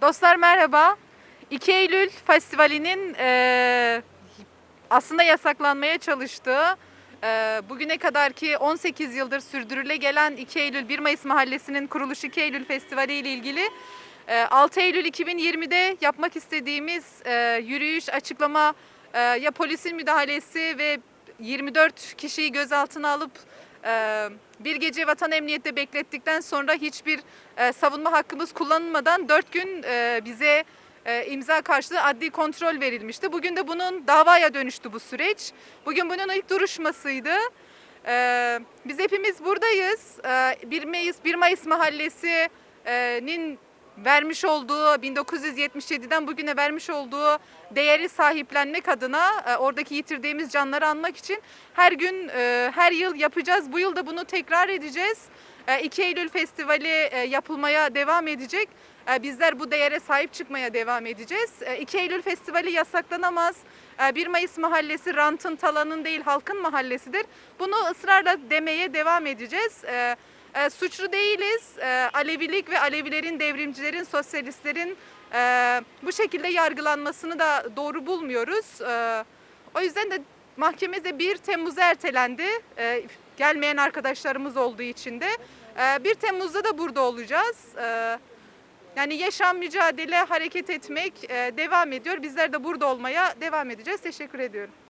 Dostlar merhaba. 2 Eylül Festivali'nin eee, aslında yasaklanmaya çalıştığı, eee, bugüne kadar ki 18 yıldır sürdürüle gelen 2 Eylül 1 Mayıs Mahallesi'nin kuruluş 2 Eylül Festivali ile ilgili eee, 6 Eylül 2020'de yapmak istediğimiz eee, yürüyüş, açıklama, eee, ya polisin müdahalesi ve 24 kişiyi gözaltına alıp bir gece vatan emniyette beklettikten sonra hiçbir e, savunma hakkımız kullanılmadan 4 gün e, bize e, imza karşılığı adli kontrol verilmişti. Bugün de bunun davaya dönüştü bu süreç. Bugün bunun ilk duruşmasıydı. E, biz hepimiz buradayız. E, 1 Mayıs 1 Mayıs Mahallesi'nin vermiş olduğu 1977'den bugüne vermiş olduğu değeri sahiplenmek adına e, oradaki yitirdiğimiz canları anmak için her gün e, her yıl yapacağız. Bu yıl da bunu tekrar edeceğiz. E, 2 Eylül Festivali e, yapılmaya devam edecek. E, Bizler bu değere sahip çıkmaya devam edeceğiz. E, 2 Eylül Festivali yasaklanamaz. E, 1 Mayıs Mahallesi rantın, talanın değil halkın mahallesidir. Bunu ısrarla demeye devam edeceğiz. E, Suçlu değiliz. E, Alevilik ve Alevilerin, devrimcilerin, sosyalistlerin e, bu şekilde yargılanmasını da doğru bulmuyoruz. E, O yüzden de mahkemede 1 Temmuz'a ertelendi. E, Gelmeyen arkadaşlarımız olduğu için de. E, 1 Temmuz'da da burada olacağız. E, Yani yaşam, mücadele, hareket etmek e, devam ediyor. Bizler de burada olmaya devam edeceğiz. Teşekkür ediyorum.